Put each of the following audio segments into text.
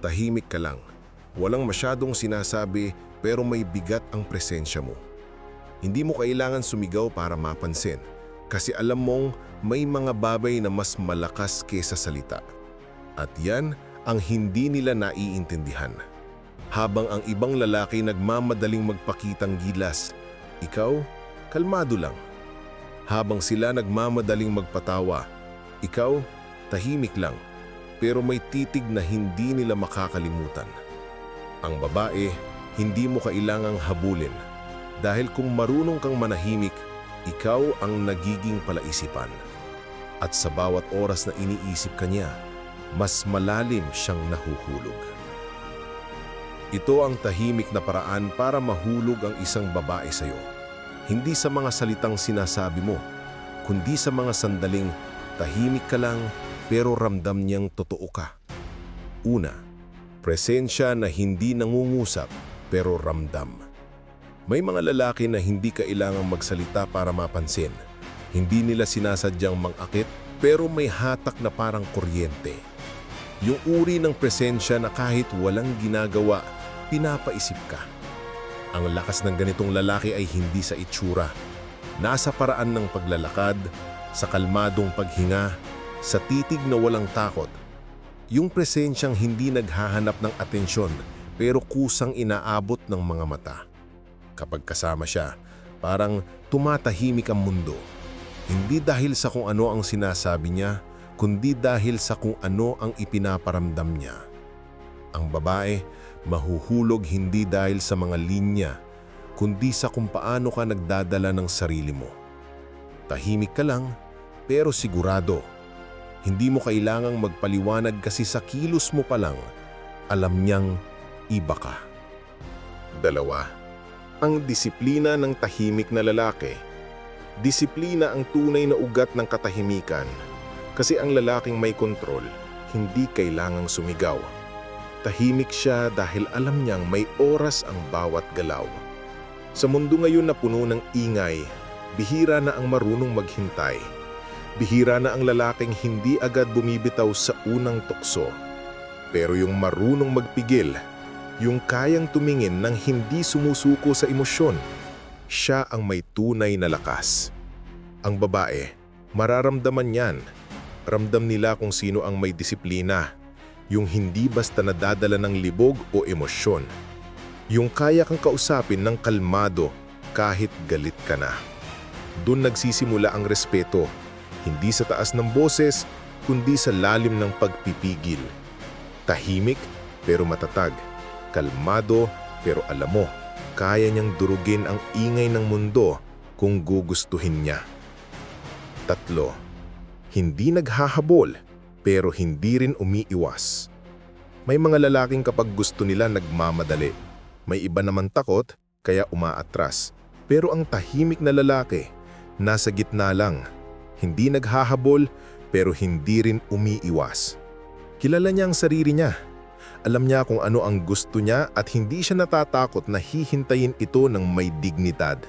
Tahimik ka lang. Walang masyadong sinasabi pero may bigat ang presensya mo. Hindi mo kailangan sumigaw para mapansin kasi alam mong may mga babay na mas malakas kesa salita. At yan ang hindi nila naiintindihan. Habang ang ibang lalaki nagmamadaling magpakitang gilas, ikaw, kalmado lang. Habang sila nagmamadaling magpatawa, ikaw, tahimik lang, pero may titig na hindi nila makakalimutan. Ang babae, hindi mo kailangang habulin dahil kung marunong kang manahimik, ikaw ang nagiging palaisipan. At sa bawat oras na iniisip ka niya, mas malalim siyang nahuhulog. Ito ang tahimik na paraan para mahulog ang isang babae sa iyo. Hindi sa mga salitang sinasabi mo, kundi sa mga sandaling tahimik ka lang pero ramdam niyang totoo ka. Una, presensya na hindi nangungusap pero ramdam. May mga lalaki na hindi kailangang magsalita para mapansin. Hindi nila sinasadyang mangakit pero may hatak na parang kuryente. Yung uri ng presensya na kahit walang ginagawa, pinapaisip ka. Ang lakas ng ganitong lalaki ay hindi sa itsura. Nasa paraan ng paglalakad, sa kalmadong paghinga, sa titig na walang takot. Yung presensyang hindi naghahanap ng atensyon pero kusang inaabot ng mga mata. Kapag kasama siya, parang tumatahimik ang mundo. Hindi dahil sa kung ano ang sinasabi niya, kundi dahil sa kung ano ang ipinaparamdam niya. Ang babae, mahuhulog hindi dahil sa mga linya, kundi sa kung paano ka nagdadala ng sarili mo. Tahimik ka lang, pero sigurado. Hindi mo kailangang magpaliwanag kasi sa kilos mo pa lang, alam niyang iba ka. Dalawa, ang disiplina ng tahimik na lalaki. Disiplina ang tunay na ugat ng katahimikan kasi ang lalaking may kontrol, hindi kailangang sumigaw. Tahimik siya dahil alam niyang may oras ang bawat galaw. Sa mundo ngayon na puno ng ingay, bihira na ang marunong maghintay. Bihira na ang lalaking hindi agad bumibitaw sa unang tukso. Pero yung marunong magpigil, yung kayang tumingin ng hindi sumusuko sa emosyon, siya ang may tunay na lakas. Ang babae, mararamdaman yan. Ramdam nila kung sino ang may disiplina, yung hindi basta nadadala ng libog o emosyon. Yung kaya kang kausapin ng kalmado kahit galit ka na. Doon nagsisimula ang respeto, hindi sa taas ng boses, kundi sa lalim ng pagpipigil. Tahimik pero matatag, kalmado pero alam mo, kaya niyang durugin ang ingay ng mundo kung gugustuhin niya. Tatlo, hindi naghahabol pero hindi rin umiiwas. May mga lalaking kapag gusto nila nagmamadali. May iba naman takot kaya umaatras. Pero ang tahimik na lalaki, nasa gitna lang. Hindi naghahabol pero hindi rin umiiwas. Kilala niya ang sarili niya. Alam niya kung ano ang gusto niya at hindi siya natatakot na hihintayin ito ng may dignidad.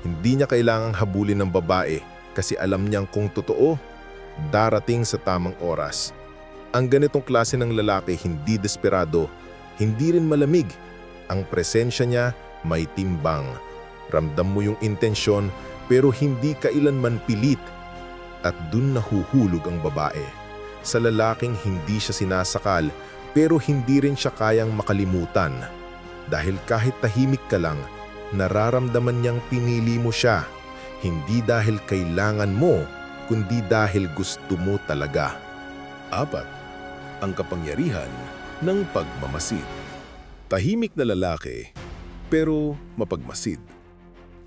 Hindi niya kailangang habulin ng babae kasi alam niyang kung totoo, darating sa tamang oras. Ang ganitong klase ng lalaki hindi desperado, hindi rin malamig. Ang presensya niya may timbang. Ramdam mo yung intensyon pero hindi kailanman pilit. At dun nahuhulog ang babae. Sa lalaking hindi siya sinasakal pero hindi rin siya kayang makalimutan. Dahil kahit tahimik ka lang, nararamdaman niyang pinili mo siya. Hindi dahil kailangan mo, kundi dahil gusto mo talaga. Apat, ang kapangyarihan ng pagmamasid. Tahimik na lalaki, pero mapagmasid.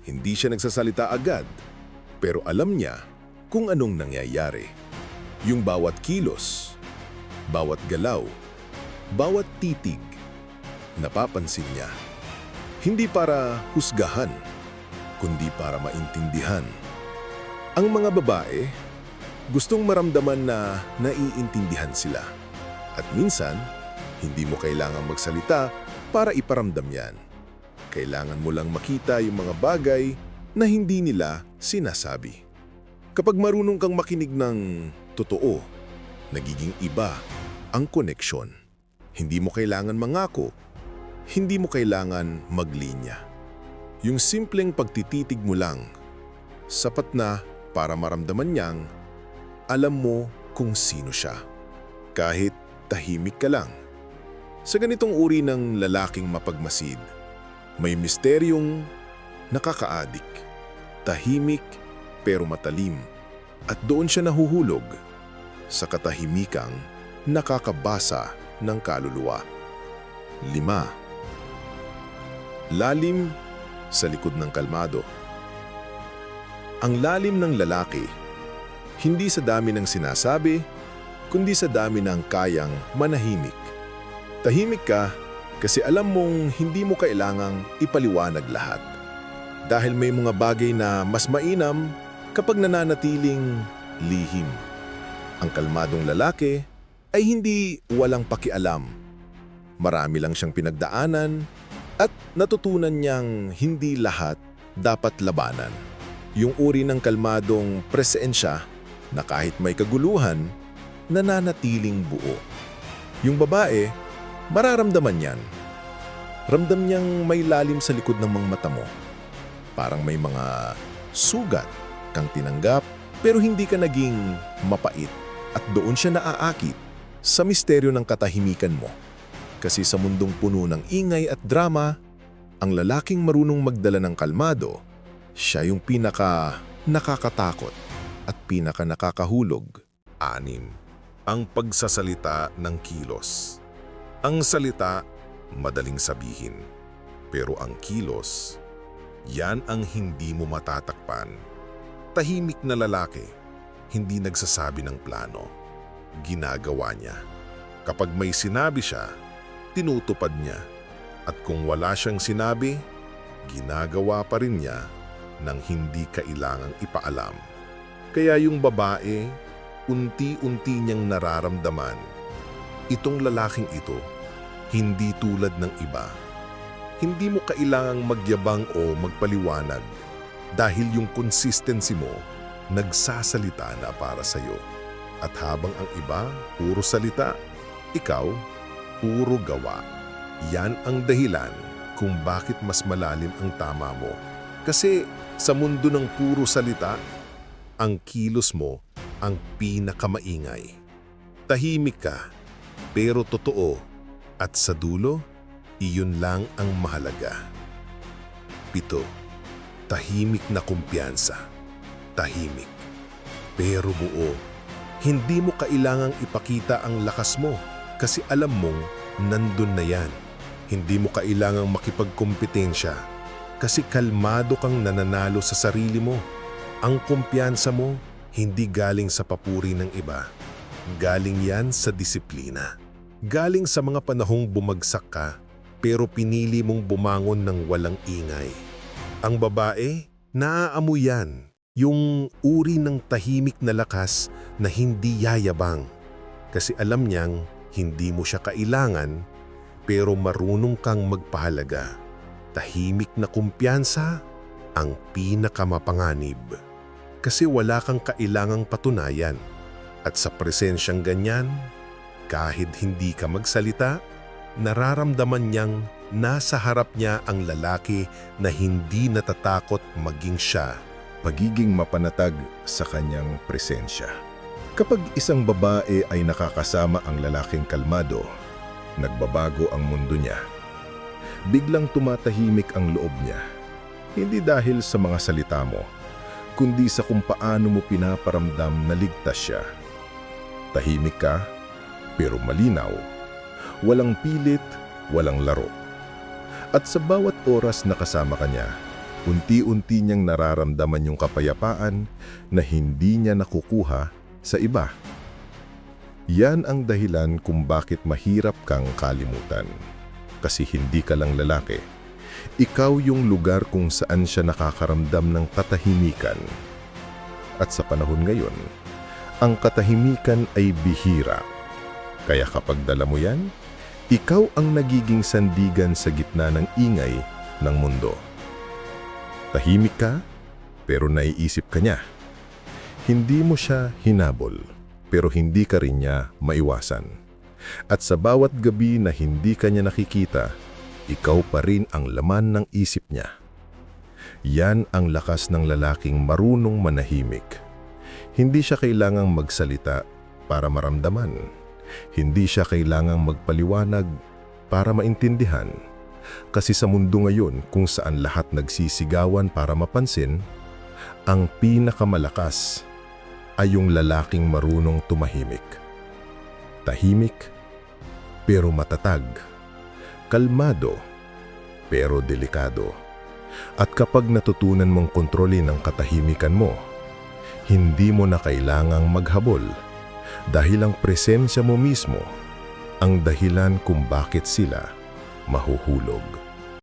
Hindi siya nagsasalita agad, pero alam niya kung anong nangyayari. Yung bawat kilos, bawat galaw, bawat titig, napapansin niya. Hindi para husgahan, kundi para maintindihan. Ang mga babae, gustong maramdaman na naiintindihan sila. At minsan, hindi mo kailangang magsalita para iparamdam yan. Kailangan mo lang makita yung mga bagay na hindi nila sinasabi. Kapag marunong kang makinig ng totoo, nagiging iba ang koneksyon. Hindi mo kailangan mangako. Hindi mo kailangan maglinya. Yung simpleng pagtititig mo lang, sapat na para maramdaman niyang alam mo kung sino siya. Kahit tahimik ka lang. Sa ganitong uri ng lalaking mapagmasid, may misteryong nakakaadik, tahimik pero matalim, at doon siya nahuhulog sa katahimikang nakakabasa ng kaluluwa. Lima. Lalim sa likod ng kalmado. Ang lalim ng lalaki, hindi sa dami ng sinasabi, kundi sa dami ng kayang manahimik. Tahimik ka kasi alam mong hindi mo kailangang ipaliwanag lahat. Dahil may mga bagay na mas mainam kapag nananatiling lihim. Ang kalmadong lalaki ay hindi walang pakialam. Marami lang siyang pinagdaanan at natutunan niyang hindi lahat dapat labanan. Yung uri ng kalmadong presensya na kahit may kaguluhan, nananatiling buo. Yung babae, mararamdaman yan. Ramdam niyang may lalim sa likod ng mga mata mo. Parang may mga sugat kang tinanggap pero hindi ka naging mapait at doon siya naaakit sa misteryo ng katahimikan mo. Kasi sa mundong puno ng ingay at drama, ang lalaking marunong magdala ng kalmado, siya yung pinaka nakakatakot at pinaka nakakahulog. Anim. Ang pagsasalita ng kilos. Ang salita, madaling sabihin. Pero ang kilos, yan ang hindi mo matatakpan. Tahimik na lalaki, hindi nagsasabi ng plano. Ginagawa niya. Kapag may sinabi siya, tinutupad niya. At kung wala siyang sinabi, ginagawa pa rin niya nang hindi kailangang ipaalam. Kaya yung babae, unti-unti niyang nararamdaman. Itong lalaking ito, hindi tulad ng iba. Hindi mo kailangang magyabang o magpaliwanag dahil yung consistency mo nagsasalita na para sa'yo. At habang ang iba, puro salita, ikaw, puro gawa. Yan ang dahilan kung bakit mas malalim ang tama mo. Kasi sa mundo ng puro salita, ang kilos mo ang pinakamaingay. Tahimik ka, pero totoo. At sa dulo, iyon lang ang mahalaga. Pito, tahimik na kumpiyansa. Tahimik, pero buo. Hindi mo kailangang ipakita ang lakas mo kasi alam mong nandun na yan. Hindi mo kailangang makipagkompetensya kasi kalmado kang nananalo sa sarili mo. Ang kumpiyansa mo hindi galing sa papuri ng iba. Galing yan sa disiplina. Galing sa mga panahong bumagsak ka pero pinili mong bumangon ng walang ingay. Ang babae, naaamoy yan. Yung uri ng tahimik na lakas na hindi yayabang. Kasi alam niyang hindi mo siya kailangan pero marunong kang magpahalaga. Tahimik na kumpiyansa ang pinakamapanganib. Kasi wala kang kailangang patunayan. At sa presensyang ganyan, kahit hindi ka magsalita, nararamdaman niyang nasa harap niya ang lalaki na hindi natatakot maging siya. pagiging mapanatag sa kanyang presensya. Kapag isang babae ay nakakasama ang lalaking kalmado, nagbabago ang mundo niya. Biglang tumatahimik ang loob niya. Hindi dahil sa mga salita mo, kundi sa kung paano mo pinaparamdam na ligtas siya. Tahimik ka, pero malinaw. Walang pilit, walang laro. At sa bawat oras na kasama ka niya, unti-unti niyang nararamdaman yung kapayapaan na hindi niya nakukuha sa iba. Yan ang dahilan kung bakit mahirap kang kalimutan. Kasi hindi ka lang lalaki. Ikaw yung lugar kung saan siya nakakaramdam ng katahimikan. At sa panahon ngayon, ang katahimikan ay bihira. Kaya kapag dala mo yan, ikaw ang nagiging sandigan sa gitna ng ingay ng mundo. Tahimik ka, pero naiisip ka niya. Hindi mo siya hinabol, pero hindi ka rin niya maiwasan. At sa bawat gabi na hindi kanya nakikita, ikaw pa rin ang laman ng isip niya. Yan ang lakas ng lalaking marunong manahimik. Hindi siya kailangang magsalita para maramdaman. Hindi siya kailangang magpaliwanag para maintindihan. Kasi sa mundo ngayon kung saan lahat nagsisigawan para mapansin, ang pinakamalakas ay yung lalaking marunong tumahimik. Tahimik, pero matatag. Kalmado, pero delikado. At kapag natutunan mong kontrolin ang katahimikan mo, hindi mo na kailangang maghabol dahil ang presensya mo mismo ang dahilan kung bakit sila mahuhulog.